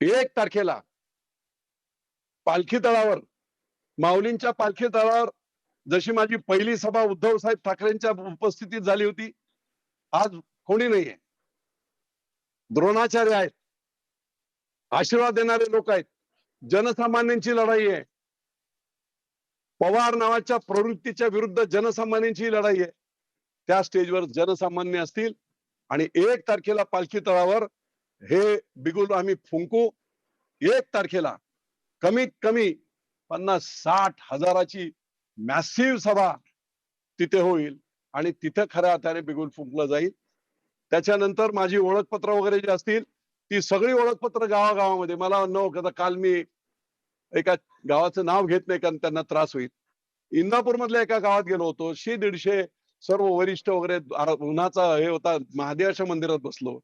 एक तारखेला पालखी तळावर माऊलींच्या पालखी तळावर जशी माझी पहिली सभा उद्धव साहेब ठाकरेंच्या उपस्थितीत झाली होती आज कोणी नाहीये. द्रोणाचार्य आहेत आशीर्वाद देणारे लोक आहेत जनसामान्यांची लढाई आहे. पवार नावाच्या प्रवृत्तीच्या विरुद्ध जनसामान्यांची लढाई आहे. त्या स्टेजवर जनसामान्य असतील आणि एक तारखेला पालखी तळावर हे बिगुल आम्ही फुंकू. एक तारखेला कमीत कमी पन्नास साठ हजाराची मॅसिव्ह सभा तिथे होईल आणि तिथं खऱ्या अर्थाने बिगुल फुंकलं जाईल. त्याच्यानंतर माझी ओळखपत्र वगैरे जी असतील ती सगळी ओळखपत्र गावागावामध्ये. मला न काल मी एका गावाचं नाव घेत नाही कारण त्यांना त्रास होईल. इंदापूर मधल्या एका गावात गेलो होतो. शे दीडशे सर्व वरिष्ठ वगैरे उन्हाचा हे होता महादेवाच्या मंदिरात बसलो.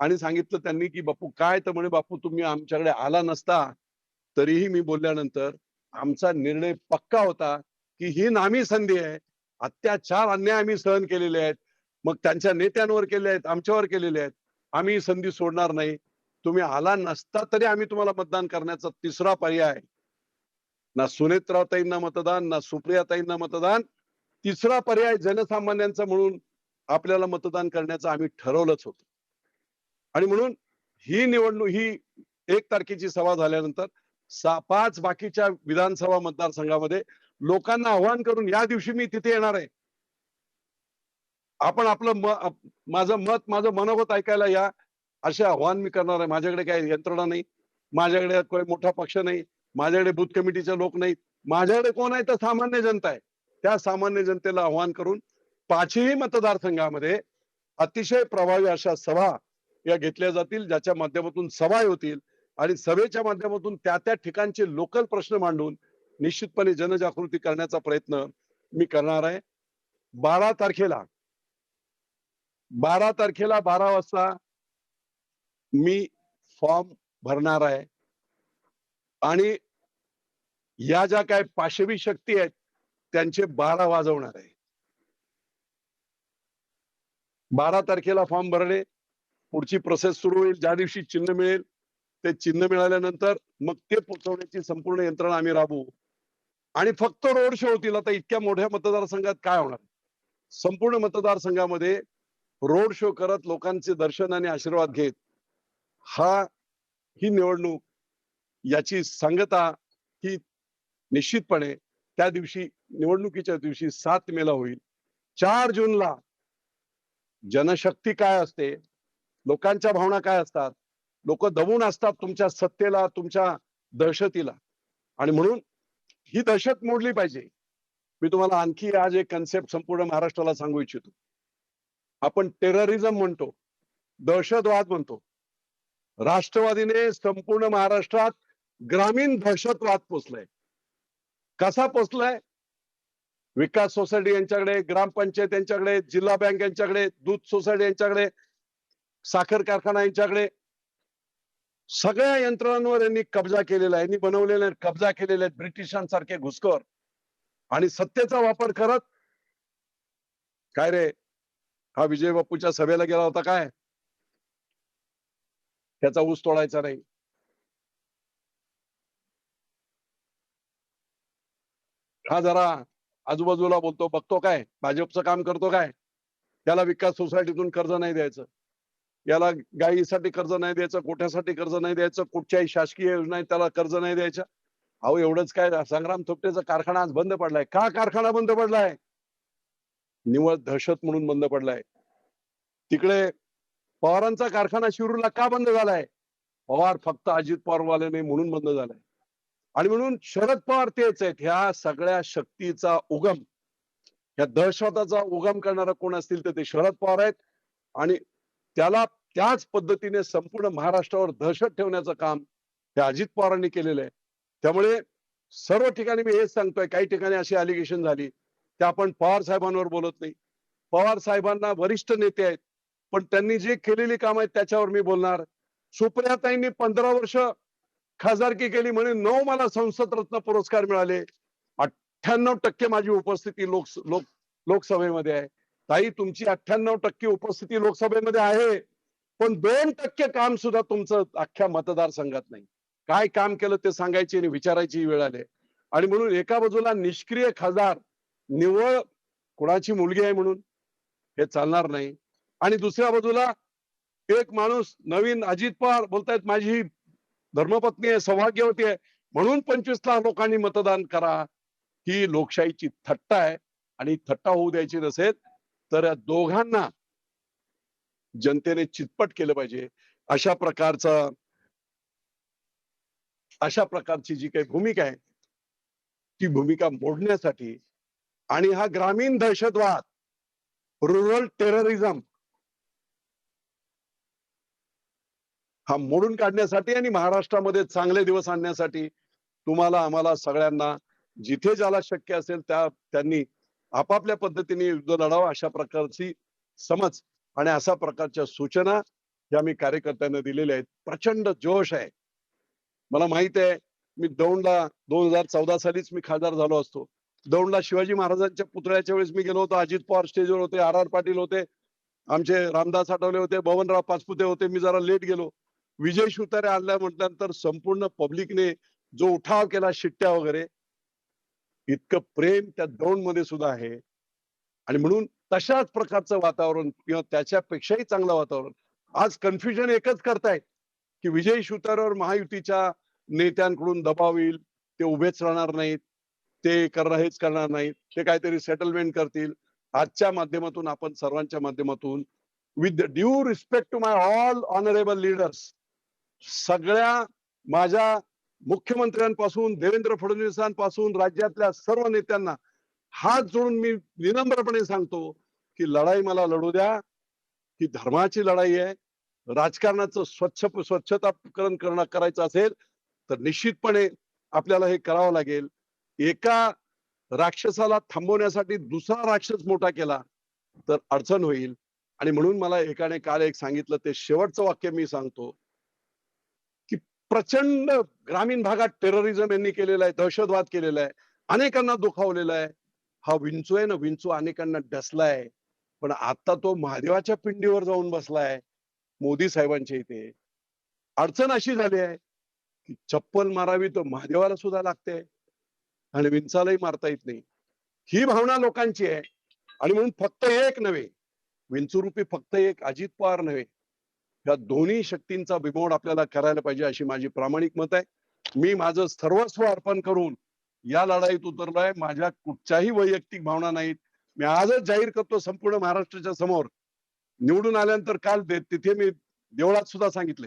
आणि सांगितलं त्यांनी की बापू काय? तर म्हणे बापू तुम्ही आमच्याकडे आला नसता. तरीही मी बोलल्यानंतर आमचा निर्णय पक्का होता की ही नामी संधी आहे. अत्याचार अन्याय आम्ही सहन केलेले आहेत. मग त्यांच्या नेत्यांवर केले आहेत आमच्यावर केलेले आहेत. आम्ही ही संधी सोडणार नाही. तुम्ही आला नसता तरी आम्ही तुम्हाला मतदान करण्याचा तिसरा पर्याय. ना सुनेत्राताईंना मतदान ना सुप्रियाताईंना मतदान. तिसरा पर्याय जनसामान्यांचा म्हणून आपल्याला मतदान करण्याचं आम्ही ठरवलंच होतं. आणि म्हणून ही निवडणूक ही एक तारखेची सभा झाल्यानंतर सा पाच बाकीच्या विधानसभा मतदारसंघामध्ये लोकांना आव्हान करून या दिवशी मी तिथे येणार आहे. आपण आपलं माझं मत माझं मनोगत ऐकायला या असे आव्हान मी करणार आहे. माझ्याकडे काही यंत्रणा नाही माझ्याकडे काही मोठा पक्ष नाही माझ्याकडे बूथ कमिटीचे लोक नाहीत माझ्याकडे कोण आहे? तर सामान्य जनता आहे. त्या सामान्य जनतेला आव्हान करून पाचही मतदारसंघामध्ये अतिशय प्रभावी अशा सभा या घेतल्या जातील ज्याच्या माध्यमातून सभा होतील आणि सभेच्या माध्यमातून त्या त्या ठिकाणचे लोकल प्रश्न मांडून निश्चितपणे जनजागृती करण्याचा प्रयत्न मी करणार आहे. बारा तारखेला बारा तारखेला बारा वाजता मी फॉर्म भरणार आहे. आणि या ज्या काय पाशवी शक्ती आहेत त्यांचे बारा वाजवणार आहे. बारा तारखेला फॉर्म भरणे पुढची प्रोसेस सुरू होईल. ज्या दिवशी चिन्ह मिळेल ते चिन्ह मिळाल्यानंतर मग ते पोचवण्याची संपूर्ण यंत्रणा आम्ही राबवू. आणि फक्त रोड शो होतील. आता इतक्या मोठ्या मतदारसंघात काय होणार? संपूर्ण मतदारसंघामध्ये रोड शो करत लोकांचे दर्शन आणि आशीर्वाद घेत हा ही निवडणूक याची सांगता ही निश्चितपणे त्या दिवशी निवडणुकीच्या दिवशी सात मेला होईल. चार जूनला जनशक्ती काय असते? लोकांच्या भावना काय असतात? लोक दबून असतात तुमच्या सत्तेला तुमच्या दहशतीला. आणि म्हणून ही दहशत मोडली पाहिजे. मी तुम्हाला आणखी आज एक कन्सेप्ट संपूर्ण महाराष्ट्राला सांगू इच्छितो. आपण टेररिझम म्हणतो. दहशतवाद म्हणतो. राष्ट्रवादीने संपूर्ण महाराष्ट्रात ग्रामीण दहशतवाद पोचलाय. कसा पोचलाय? विकास सोसायटी यांच्याकडे ग्रामपंचायत यांच्याकडे जिल्हा बँक यांच्याकडे दूध सोसायटी यांच्याकडे साखर कारखाना यांच्याकडे सगळ्या यंत्रणांवर यांनी कब्जा केलेला आहे. यांनी बनवलेले कब्जा केलेले आहेत ब्रिटिशांसारखे घुसखोर. आणि सत्तेचा वापर करत काय रे? हा विजय बापूच्या सभेला गेला होता काय? त्याचा ऊस तोडायचा नाही. हा जरा आजूबाजूला बोलतो बघतो काय? भाजपचं काम करतो काय? त्याला विकास सोसायटीतून कर्ज नाही द्यायचं. याला गायीसाठी कर्ज नाही द्यायचं कोठ्यासाठी कर्ज नाही द्यायचं कुठच्याही शासकीय योजना त्याला कर्ज नाही द्यायच्या अहो एवढंच काय संग्राम थोपटेचा कारखाना आज बंद पडलाय. का कारखाना बंद पडलाय? निवळ दहशत म्हणून बंद पडलाय. तिकडे पवारांचा कारखाना शिरूरला का बंद झालाय? पवार फक्त अजित पवार वाले नाही म्हणून बंद झालाय. आणि म्हणून शरद पवार तेच आहेत. ह्या सगळ्या शक्तीचा उगम ह्या दहशताचा उगम करणारा कोण असतील तर ते शरद पवार आहेत. आणि त्याला त्याच पद्धतीने संपूर्ण महाराष्ट्रावर दहशत ठेवण्याचं काम हे अजित पवारांनी केलेलं आहे. त्यामुळे सर्व ठिकाणी मी हेच सांगतोय काही ठिकाणी अशी अलिगेशन झाली ते आपण पवार साहेबांवर बोलत नाही. पवार साहेबांना वरिष्ठ नेते आहेत पण त्यांनी जे केलेली काम आहेत त्याच्यावर मी बोलणार. सुप्रियाताईंनी पंधरा वर्ष खासदारकी केली म्हणे नऊ मला संसद रत्न पुरस्कार मिळाले. अठ्ठ्याण्णव टक्के माझी उपस्थिती लोक लोक लोकसभेमध्ये आहे. ताई तुमची अठ्ठ्याण्णव टक्के उपस्थिती लोकसभेमध्ये आहे पण दोन टक्के काम सुद्धा तुमचं अख्ख्या मतदारसंघात नाही. काय काम केलं ते सांगायची आणि विचारायची वेळ आली. आणि म्हणून एका बाजूला निष्क्रिय खासदार निव्वळ कुणाची मुलगी आहे म्हणून? हे चालणार नाही. आणि दुसऱ्या बाजूला एक माणूस नवीन अजित पवार बोलतायत माझी धर्मपत्नी आहे सौभाग्यवती आहे. म्हणून पंचवीस लाख लोकांनी मतदान करा. ही लोकशाहीची थट्टा आहे. आणि थट्टा होऊ द्यायची नसेल तर या दोघांना जनतेने चितपट केलं पाहिजे. अशा प्रकारचा अशा प्रकारची जी काही भूमिका आहे ती भूमिका मोडण्यासाठी आणि हा ग्रामीण दहशतवाद रुरल टेररिझम हा मोडून काढण्यासाठी आणि महाराष्ट्रामध्ये चांगले दिवस आणण्यासाठी तुम्हाला आम्हाला सगळ्यांना जिथे ज्याला शक्य असेल त्या त्यांनी आपापल्या पद्धतीने युद्ध लढावं अशा प्रकारची समज आणि अशा प्रकारच्या सूचना या मी कार्यकर्त्यांना दिलेल्या आहेत. प्रचंड जोश आहे. मला माहीत आहे मी दौंडला दोन हजार चौदा सालीच मी खासदार झालो असतो. दौंडला शिवाजी महाराजांच्या पुतळ्याच्या वेळेस मी गेलो होतो. अजित पवार स्टेजवर होते आर आर पाटील होते आमचे रामदास आठवले होते बबनराव पाचपुते होते. मी जरा लेट गेलो. विजय शुतारे आणल्या म्हटल्यानंतर संपूर्ण पब्लिकने जो उठाव केला शिट्ट्या वगैरे इतकं प्रेम त्या दौंडमध्ये सुद्धा आहे. आणि म्हणून तशाच प्रकारचं वातावरण किंवा त्याच्यापेक्षाही चांगलं वातावरण. आज कन्फ्युजन एकच करतायत की विजय शुतारावर महायुतीच्या नेत्यांकडून दबाव येईल ते उभेच राहणार नाहीत ते करणार हेच करणार नाहीत ते काहीतरी सेटलमेंट करतील. आजच्या माध्यमातून आपण सर्वांच्या माध्यमातून with due respect to my all honourable leaders सगळ्या माझ्या मुख्यमंत्र्यांपासून देवेंद्र फडणवीसांपासून राज्यातल्या सर्व नेत्यांना हात जोडून मी विनम्रपणे सांगतो की लढाई मला लढू द्या. ही धर्माची लढाई आहे. राजकारणाचं स्वच्छ स्वच्छताकरण करणं करायचं असेल तर निश्चितपणे आपल्याला हे करावं लागेल. एका राक्षसाला थांबवण्यासाठी दुसरा राक्षस मोठा केला तर अडचण होईल. आणि म्हणून मला एकाने काल एक सांगितलं ते शेवटचं वाक्य मी सांगतो. प्रचंड ग्रामीण भागात टेररिझम यांनी केलेला आहे दहशतवाद केलेला आहे अनेकांना दुखावलेला आहे. हा विंचू आहे ना विंचू अनेकांना डसलाय पण आता तो महादेवाच्या पिंडीवर जाऊन बसलाय मोदी साहेबांच्या इथे. अडचण अशी झाली आहे की चप्पल मारावी तर महादेवाला सुद्धा लागते आणि विंचालाही मारता येत नाही. ही भावना लोकांची आहे. आणि म्हणून फक्त एक नव्हे विंचुरूपी फक्त एक अजित पवार नव्हे या दोन्ही शक्तींचा बिमोड आपल्याला करायला पाहिजे अशी माझी प्रामाणिक मत आहे. मी माझं सर्वस्व अर्पण करून या लढाईत उतरलोय. माझ्या कुठच्याही वैयक्तिक भावना नाहीत. मी आजच जाहीर करतो संपूर्ण महाराष्ट्राच्या समोर. निवडून आल्यानंतर काल तिथे मी देवळात सुद्धा सांगितले.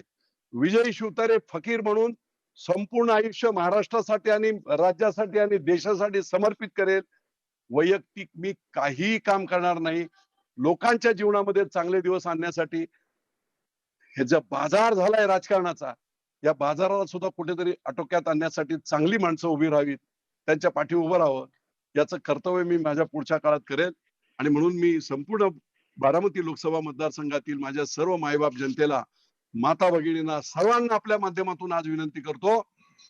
विजय शिवतारे फकीर म्हणून संपूर्ण आयुष्य महाराष्ट्रासाठी आणि राज्यासाठी आणि देशासाठी समर्पित करेल. वैयक्तिक मी काहीही काम करणार नाही. लोकांच्या जीवनामध्ये चांगले दिवस आणण्यासाठी ह्याचा बाजार झालाय राजकारणाचा या बाजाराला सुद्धा कुठेतरी आटोक्यात आणण्यासाठी चांगली माणसं उभी राहावीत त्यांच्या पाठी उभं राहावं याचं कर्तव्य मी माझ्या पुढच्या काळात करेल. आणि म्हणून मी संपूर्ण बारामती लोकसभा मतदारसंघातील माझ्या सर्व मायबाप जनतेला माता भगिनींना सर्वांना आपल्या माध्यमातून आज विनंती करतो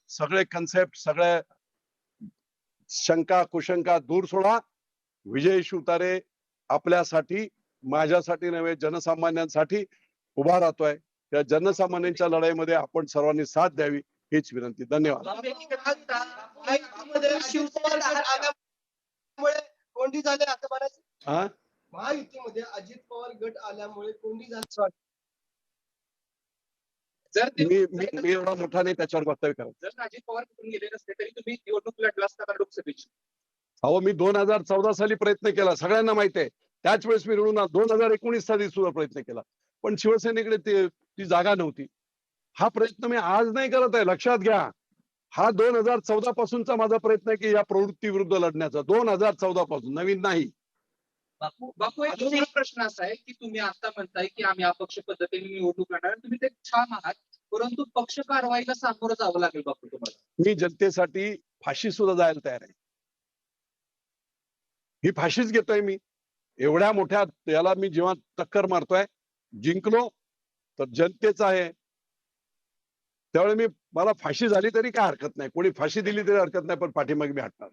सगळे कन्सेप्ट सगळ्या शंका कुशंका दूर सोडा. विजय शिवतारे आपल्यासाठी माझ्यासाठी नव्हे जनसामान्यांसाठी उभा राहतोय. या जनसामान्यांच्या लढाईमध्ये आपण सर्वांनी साथ द्यावी हीच विनंती. धन्यवाद. महायुतीमध्ये अजित पवार गट आल्यामुळे हा महायुतीमध्ये अजित पवार गट ते मी मी एवढा मोठा नाही त्याच्यावर वक्तव्य करत. जर अजित पवार कुठून गेले नसते तरी तुम्ही निवडणूक लढला असता लोकसभेची. अहो मी दोन हजार चौदा साली प्रयत्न केला सगळ्यांना माहिती आहे. त्याच वेळेस मी निवडून दोन हजार एकोणीस साली सुद्धा प्रयत्न केला. पण शिवसेनेकडे ते ती जागा नव्हती. हा प्रयत्न मी आज नाही करत आहे. लक्षात घ्या. हा दोन हजार चौदा पासूनचा माझा प्रयत्न आहे की या प्रवृत्ती विरुद्ध लढण्याचा. दोन हजार चौदा पासून. नवीन नाही. बापू बापू एक दुसरा प्रश्न असा आहे की तुम्ही आता म्हणताय की आम्ही अपक्ष पद्धतीने निवडणूक लढणार तुम्ही ते छान आहात. परंतु पक्ष कारवाईला सामोरं जावं लागेल बापू तुम्हाला. मी जनतेसाठी फाशी सुद्धा जायला तयार आहे. ही फाशीच घेतोय मी. एवढ्या मोठ्या याला मी जेव्हा टक्कर मारतोय जिंकलो तर जनतेचा आहे. त्यावेळी मी मला फाशी झाली तरी काय हरकत नाही. कोणी फाशी दिली तरी हरकत नाही पण पाठीमागे मी हटणार.